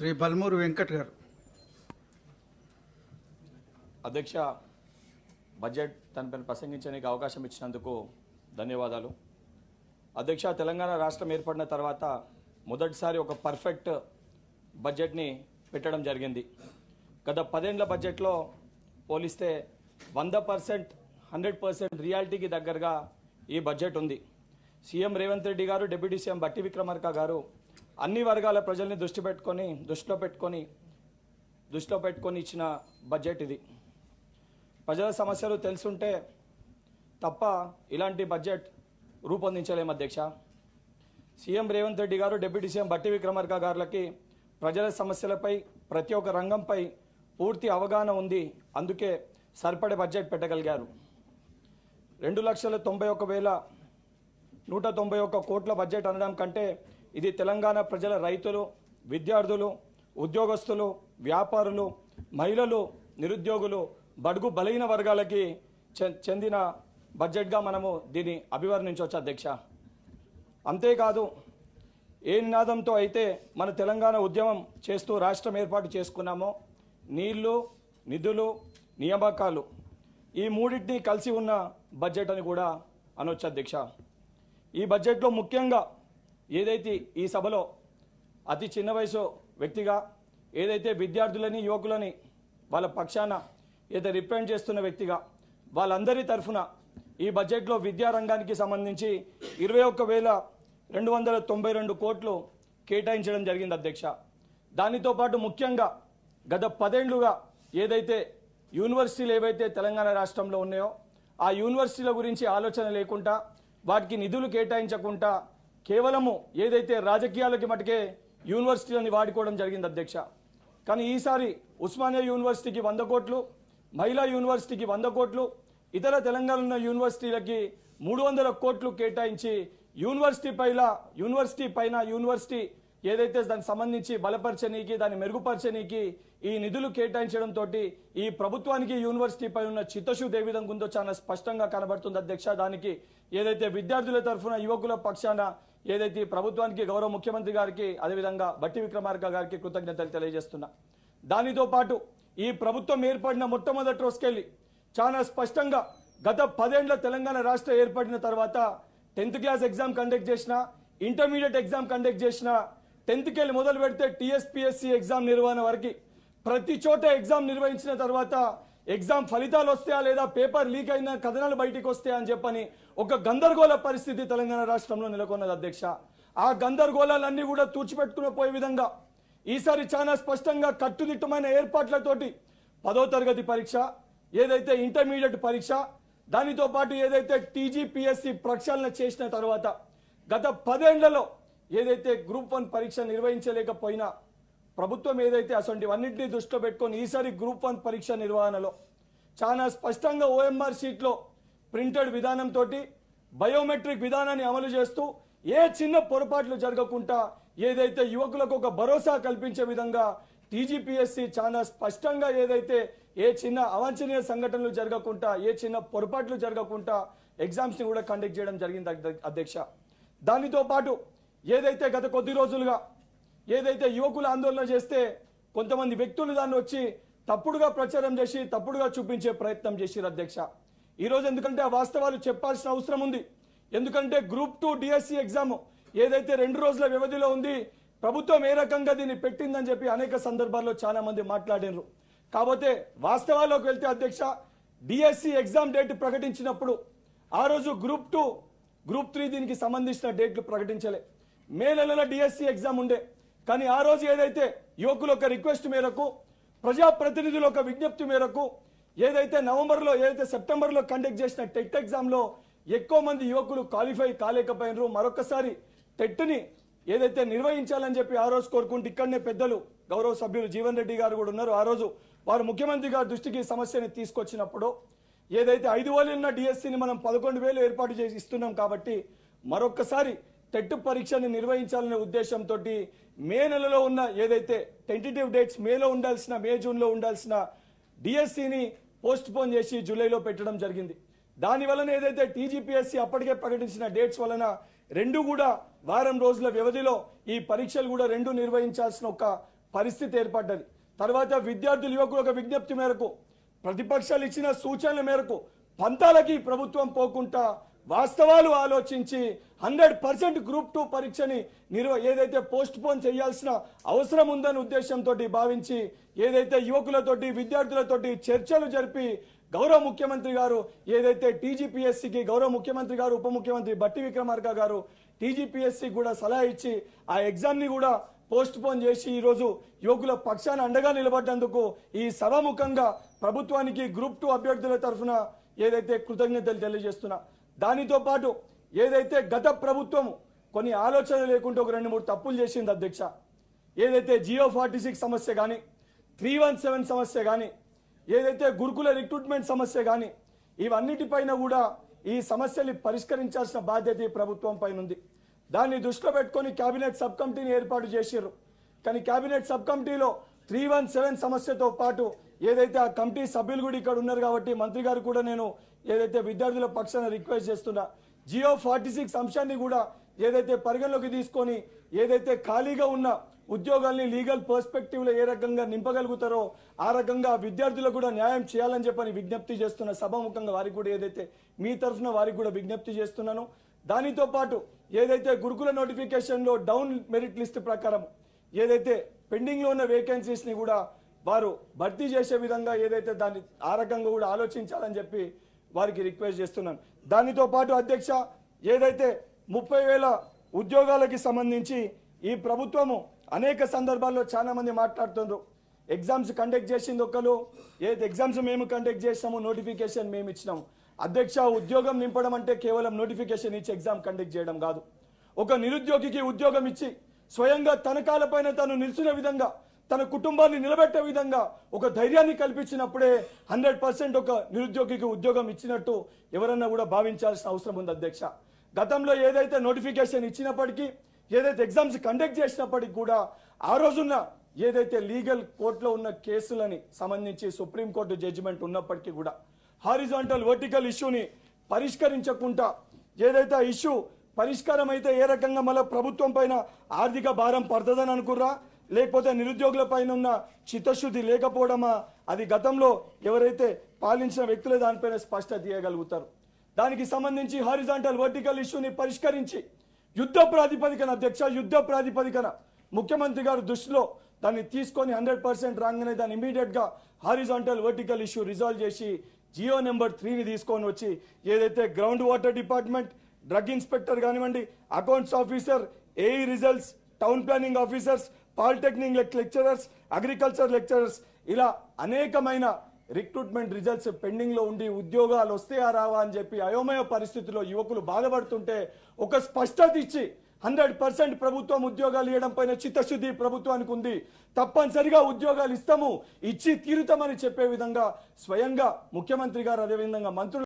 శ్రీ బల్మూరు వెంకట్ గారు. అధ్యక్ష బడ్జెట్ తనపైన ప్రసంగించడానికి అవకాశం ఇచ్చినందుకు ధన్యవాదాలు. అధ్యక్ష తెలంగాణ రాష్ట్రం ఏర్పడిన తర్వాత మొదటిసారి ఒక పర్ఫెక్ట్ బడ్జెట్ని పెట్టడం జరిగింది. గత పదేండ్ల బడ్జెట్లో పోలిస్తే వంద పర్సెంట్ హండ్రెడ్ పర్సెంట్ రియాలిటీకి దగ్గరగా ఈ బడ్జెట్ ఉంది. సీఎం రేవంత్ రెడ్డి గారు డిప్యూటీ సీఎం బట్టి విక్రమార్క గారు అన్ని వర్గాల ప్రజల్ని దృష్టి పెట్టుకొని దృష్టిలో పెట్టుకొని దృష్టిలో పెట్టుకొని ఇచ్చిన బడ్జెట్ ఇది. ప్రజల సమస్యలు తెలుసుంటే తప్ప ఇలాంటి బడ్జెట్ రూపొందించలేము అధ్యక్ష. సీఎం రేవంత్ రెడ్డి గారు డిప్యూటీ సీఎం బట్టి విక్రమార్క గారులకి ప్రజల సమస్యలపై ప్రతి ఒక్క రంగంపై పూర్తి అవగాహన ఉంది. అందుకే సరిపడే బడ్జెట్ పెట్టగలిగారు. రెండు లక్షల తొంభై ఒక వేల నూట తొంభై ఒక్క కోట్ల బడ్జెట్ అనడం కంటే ఇది తెలంగాణ ప్రజల రైతులు విద్యార్థులు ఉద్యోగస్తులు వ్యాపారులు మహిళలు నిరుద్యోగులు బడుగు బలహీన వర్గాలకి చె- చెందిన బడ్జెట్గా మనము దీన్ని అభివర్ణించవచ్చు అధ్యక్ష. అంతేకాదు ఏ నినాదంతో అయితే మన తెలంగాణ ఉద్యమం చేస్తూ రాష్ట్రం ఏర్పాటు చేసుకున్నామో నీళ్ళు నిధులు నియామకాలు ఈ మూడింటిని కలిసి ఉన్న బడ్జెట్ అని కూడా అనొచ్చు అధ్యక్ష. ఈ బడ్జెట్లో ముఖ్యంగా ఏదైతే ఈ సభలో అతి చిన్న వయసు వ్యక్తిగా ఏదైతే విద్యార్థులని యువకులని వాళ్ళ పక్షాన ఏదైతే రిప్రజెంట్ చేస్తున్న వ్యక్తిగా వాళ్ళందరి తరఫున ఈ బడ్జెట్లో విద్యారంగానికి సంబంధించి ఇరవై ఒక్క వేల రెండు వందల తొంభై రెండు కోట్లు కేటాయించడం జరిగింది అధ్యక్ష. దానితో పాటు ముఖ్యంగా గత పదేండ్లుగా ఏదైతే యూనివర్సిటీలు ఏవైతే తెలంగాణ రాష్ట్రంలో ఉన్నాయో ఆ యూనివర్సిటీల గురించి ఆలోచన లేకుండా వాటికి నిధులు కేటాయించకుండా కేవలము ఏదైతే రాజకీయాలకి మటుకే యూనివర్సిటీలని వాడుకోవడం జరిగింది అధ్యక్ష. కానీ ఈసారి ఉస్మానియా యూనివర్సిటీకి వంద కోట్లు మహిళా యూనివర్సిటీకి వంద కోట్లు ఇతర తెలంగాణ యూనివర్సిటీలకి మూడు వందల కోట్లు కేటాయించి యూనివర్సిటీ పైన యూనివర్సిటీ పైన యూనివర్సిటీ ఏదైతే దానికి సంబంధించి బలపరచనీకి దాన్ని మెరుగుపరచనీకి ఈ నిధులు కేటాయించడంతో ఈ ప్రభుత్వానికి యూనివర్సిటీ పై ఉన్న చిత్తశుద్ధి ఏ విధంగా ఉందో చాలా స్పష్టంగా కనబడుతుంది. అధ్యక్ష దానికి ఏదైతే విద్యార్థుల తరఫున యువకుల పక్షాన ఏదైతే ప్రభుత్వానికి గౌరవ ముఖ్యమంత్రి గారికి అదేవిధంగా బట్టి విక్రమార్క గారికి కృతజ్ఞతలు తెలియజేస్తున్నా. దానితో పాటు ఈ ప్రభుత్వం ఏర్పడిన మొట్టమొదటి రోజుకెళ్ళి చాలా స్పష్టంగా గత పదేండ్ల తెలంగాణ రాష్ట్రం ఏర్పడిన తర్వాత టెన్త్ క్లాస్ ఎగ్జామ్ కండక్ట్ చేసిన ఇంటర్మీడియట్ ఎగ్జామ్ కండక్ట్ చేసిన టెన్త్కి వెళ్ళి మొదలు పెడితే టీఎస్పీఎస్సీ ఎగ్జామ్ నిర్వహణ వరకు ప్రతి చోట ఎగ్జామ్ నిర్వహించిన తర్వాత ఎగ్జామ్ ఫలితాలు వస్తాయా లేదా పేపర్ లీక్ అయిన కథనాలు బయటికి వస్తాయా అని చెప్పని ఒక గందరగోళ పరిస్థితి తెలంగాణ రాష్ట్రంలో నెలకొన్నది అధ్యక్ష. ఆ గందరగోళాలన్నీ కూడా తూర్చిపెట్టుకుని పోయే విధంగా ఈసారి చాలా స్పష్టంగా కట్టుదిట్టమైన ఏర్పాట్లతోటి పదో తరగతి పరీక్ష ఏదైతే ఇంటర్మీడియట్ పరీక్ష దానితో పాటు ఏదైతే టీజీపీఎస్సీ ప్రక్షాళన చేసిన తర్వాత గత పదేళ్ళలో ఏదైతే గ్రూప్ వన్ పరీక్ష నిర్వహించలేకపోయినా ప్రభుత్వం ఏదైతే అసొంటివన్నింటినీ దృష్టిలో పెట్టుకొని ఈసారి గ్రూప్ వన్ పరీక్ష నిర్వహణలో చాలా స్పష్టంగా ఓఎంఆర్ షీట్లో ప్రింటెడ్ విధానంతో బయోమెట్రిక్ విధానాన్ని అమలు చేస్తూ ఏ చిన్న పొరపాట్లు జరగకుండా ఏదైతే యువకులకు ఒక భరోసా కల్పించే విధంగా టీజీపీఎస్సీ చాలా స్పష్టంగా ఏదైతే ఏ చిన్న అవాంఛనీయ సంఘటనలు జరగకుండా ఏ చిన్న పొరపాట్లు జరగకుండా ఎగ్జామ్స్ని కూడా కండక్ట్ చేయడం జరిగింది అధ్యక్ష. దానితో పాటు ఏదైతే గత కొద్ది రోజులుగా ఏదైతే యువకులు ఆందోళన చేస్తే కొంతమంది వ్యక్తులు దాన్ని వచ్చి తప్పుడుగా ప్రచారం చేసి తప్పుడుగా చూపించే ప్రయత్నం చేసిరు అధ్యక్ష. ఈరోజు ఎందుకంటే ఆ వాస్తవాలు చెప్పాల్సిన అవసరం ఉంది. ఎందుకంటే గ్రూప్ టూ డిఎస్సి ఎగ్జామ్ ఏదైతే రెండు రోజుల వ్యవధిలో ఉంది ప్రభుత్వం ఏ రకంగా దీన్ని పెట్టిందని చెప్పి అనేక సందర్భాల్లో చాలా మంది మాట్లాడినారు కాకపోతే వాస్తవాల్లోకి వెళ్తే అధ్యక్ష డిఎస్సి ఎగ్జామ్ డేట్ ప్రకటించినప్పుడు ఆ రోజు గ్రూప్ టూ గ్రూప్ త్రీ దీనికి సంబంధించిన డేట్లు ప్రకటించలే. మే నెలలో డిఎస్సి ఎగ్జామ్ ఉండే. కానీ ఆ రోజు ఏదైతే యువకుల యొక్క రిక్వెస్ట్ మేరకు ప్రజాప్రతినిధుల యొక్క విజ్ఞప్తి మేరకు ఏదైతే నవంబర్లో ఏదైతే సెప్టెంబర్లో కండక్ట్ చేసిన టెట్ ఎగ్జామ్లో ఎక్కువ మంది యువకులు క్వాలిఫై కాలేకపోయినారు మరొకసారి టెట్ని ఏదైతే నిర్వహించాలని చెప్పి ఆ రోజు కోరుకుంటూ ఇక్కడనే పెద్దలు గౌరవ సభ్యులు జీవన్ రెడ్డి గారు కూడా ఉన్నారు. ఆ రోజు వారు ముఖ్యమంత్రి గారి దృష్టికి సమస్యని తీసుకొచ్చినప్పుడు ఏదైతే ఐదు వేలు ఉన్న డిఎస్సిని మనం పదకొండు వేలు ఏర్పాటు చేసి ఇస్తున్నాం కాబట్టి మరొక్కసారి టెట్ పరీక్షని నిర్వహించాలనే ఉద్దేశంతో మే నెలలో ఉన్న ఏదైతే టెంటేటివ్ డేట్స్ మేలో ఉండాల్సిన మే జూన్లో ఉండాల్సిన డిఎస్సిని పోస్ట్ పోన్ చేసి జూలైలో పెట్టడం జరిగింది. దాని వలన ఏదైతే టీజీపీఎస్సీ అప్పటికే ప్రకటించిన డేట్స్ వలన రెండు కూడా వారం రోజుల వ్యవధిలో ఈ పరీక్షలు కూడా రెండు నిర్వహించాల్సిన ఒక పరిస్థితి ఏర్పడ్డది. తర్వాత విద్యార్థులు యువకులు ఒక విజ్ఞప్తి మేరకు ప్రతిపక్షాలు ఇచ్చిన సూచనల మేరకు పంతాలకి ప్రభుత్వం పోకుండా వాస్తవాలు ఆలోచించి హండ్రెడ్ పర్సెంట్ గ్రూప్ టూ పరీక్షని నిర్వ ఏదైతే పోస్ట్ పోన్ చేయాల్సిన అవసరం ఉందని ఉద్దేశంతో భావించి ఏదైతే యువకులతోటి విద్యార్థులతోటి చర్చలు జరిపి గౌరవ ముఖ్యమంత్రి గారు ఏదైతే టీజీపీఎస్సికి గౌరవ ముఖ్యమంత్రి గారు ఉప ముఖ్యమంత్రి బట్టి విక్రమార్క గారు టీజీపీఎస్సీ కూడా సలహా ఇచ్చి ఆ ఎగ్జామ్ని కూడా పోస్ట్ పోన్ చేసి ఈరోజు యువకుల పక్షాన అండగా నిలబడ్డందుకు ఈ సభాముఖంగా ప్రభుత్వానికి గ్రూప్ టూ అభ్యర్థుల తరఫున ఏదైతే కృతజ్ఞతలు తెలియజేస్తున్నా. దానితో పాటు ఏదైతే గత ప్రభుత్వం కొన్ని ఆలోచనలు లేకుంటే ఒక రెండు మూడు తప్పులు చేసింది అధ్యక్ష ఏదైతే జియో ఫార్టీ సిక్స్ సమస్య కానీ త్రీ వన్ సెవెన్ సమస్య కానీ ఏదైతే గురుకుల రిక్రూట్మెంట్ సమస్య కానీ ఇవన్నిటిపైన కూడా ఈ సమస్యలు పరిష్కరించాల్సిన బాధ్యత ఈ ప్రభుత్వం పైన ఉంది. దాన్ని దృష్టిలో పెట్టుకొని కేబినెట్ సబ్ కమిటీని ఏర్పాటు చేశారు కానీ కేబినెట్ సబ్ కమిటీలో త్రీ వన్ సెవెన్ సమస్యతో పాటు ఏదైతే ఆ కమిటీ సభ్యులు కూడా ఇక్కడ ఉన్నారు కాబట్టి మంత్రి గారు కూడా నేను ఏదైతే విద్యార్థుల పక్షాన రిక్వెస్ట్ చేస్తున్నా జియో ఫార్టీ సిక్స్ అంశాన్ని కూడా ఏదైతే పరిగణలోకి తీసుకొని ఏదైతే ఖాళీగా ఉన్న ఉద్యోగాల్ని లీగల్ పర్స్పెక్టివ్లో ఏ రకంగా నింపగలుగుతారో ఆ రకంగా విద్యార్థులకు కూడా న్యాయం చేయాలని చెప్పని విజ్ఞప్తి చేస్తున్న సభాముఖంగా వారికి కూడా ఏదైతే మీ తరఫున వారికి కూడా విజ్ఞప్తి చేస్తున్నాను. దానితో పాటు ఏదైతే గురుకుల నోటిఫికేషన్లో డౌన్ మెరిట్ లిస్ట్ ప్రకారం ఏదైతే పెండింగ్లో ఉన్న వేకెన్సీస్ని కూడా వారు భర్తీ చేసే విధంగా ఏదైతే దాన్ని ఆ రకంగా కూడా ఆలోచించాలని చెప్పి వారికి రిక్వెస్ట్ చేస్తున్నాను. దానితో పాటు అధ్యక్ష ఏదైతే ముప్పై వేల ఉద్యోగాలకి సంబంధించి ఈ ప్రభుత్వము అనేక సందర్భాల్లో చాలామంది మాట్లాడుతుండ్రు. మాట్లాడుతున్నారు ఎగ్జామ్స్ కండక్ట్ చేసింది ఒకరు ఏది ఎగ్జామ్స్ మేము కండక్ట్ చేసాము నోటిఫికేషన్ మేము ఇచ్చినాము. అధ్యక్ష ఉద్యోగం నింపడం అంటే కేవలం నోటిఫికేషన్ ఇచ్చి ఎగ్జామ్ కండక్ట్ చేయడం కాదు. ఒక నిరుద్యోగికి ఉద్యోగం ఇచ్చి స్వయంగా తన కాలపైన తను నిలిచిన విధంగా తన కుటుంబాన్ని నిలబెట్టే విధంగా ఒక ధైర్యాన్ని కల్పించినప్పుడే హండ్రెడ్ పర్సెంట్ ఒక నిరుద్యోగికి ఉద్యోగం ఇచ్చినట్టు ఎవరన్నా కూడా భావించాల్సిన అవసరం ఉంది అధ్యక్ష. గతంలో ఏదైతే నోటిఫికేషన్ ఇచ్చినప్పటికీ ఏదైతే ఎగ్జామ్స్ కండక్ట్ చేసినప్పటికీ కూడా ఆ రోజున్న ఏదైతే లీగల్ కోర్టులో ఉన్న కేసులని సంబంధించి సుప్రీంకోర్టు జడ్జిమెంట్ ఉన్నప్పటికీ కూడా హారిజాంటల్ వర్టికల్ ఇష్యూని పరిష్కరించకుండా ఏదైతే ఆ ఇష్యూ పరిష్కారం అయితే ఏ రకంగా మళ్ళీ ప్రభుత్వం పైన ఆర్థిక భారం పడుతుందని అనుకుర్రా? లేకపోతే నిరుద్యోగుల పైన ఉన్న చిత్తశుద్ధి లేకపోవడమా? అది గతంలో ఎవరైతే పాలించిన వ్యక్తులే దానిపైన స్పష్టత తీయగలుగుతారు. దానికి సంబంధించి హారిజాంటల్ వర్టికల్ ఇష్యూని పరిష్కరించి యుద్ధ ప్రాతిపదికన అధ్యక్ష యుద్ధ ప్రాతిపదికన ముఖ్యమంత్రి గారు దృష్టిలో దాన్ని తీసుకొని హండ్రెడ్ పర్సెంట్ రాగానే దాన్ని ఇమీడియట్గా హారిజాంటల్ వర్టికల్ ఇష్యూ రిజాల్వ్ చేసి జియో నెంబర్ త్రీని తీసుకొని వచ్చి ఏదైతే ground water department drug inspector కానివ్వండి accounts officer AE results town planning officers polytechnic lecturers agriculture lecturers ఇలా అనేకమైన రిక్రూట్మెంట్ రిజల్ట్స్ పెండింగ్లో ఉండి ఉద్యోగాలు వస్తాయా రావా అని చెప్పి అయోమయ పరిస్థితిలో యువకులు బాధపడుతుంటే ఒక స్పష్టత ఇచ్చి హండ్రెడ్ పర్సెంట్ ప్రభుత్వం ఉద్యోగాలు ఇవ్వడం పైన చిత్తశుద్ధి ప్రభుత్వానికి ఉంది. తప్పనిసరిగా ఉద్యోగాలు ఇస్తాము ఇచ్చి తీరుతామని చెప్పే విధంగా స్వయంగా ముఖ్యమంత్రి గారు అదేవిధంగా మంత్రులు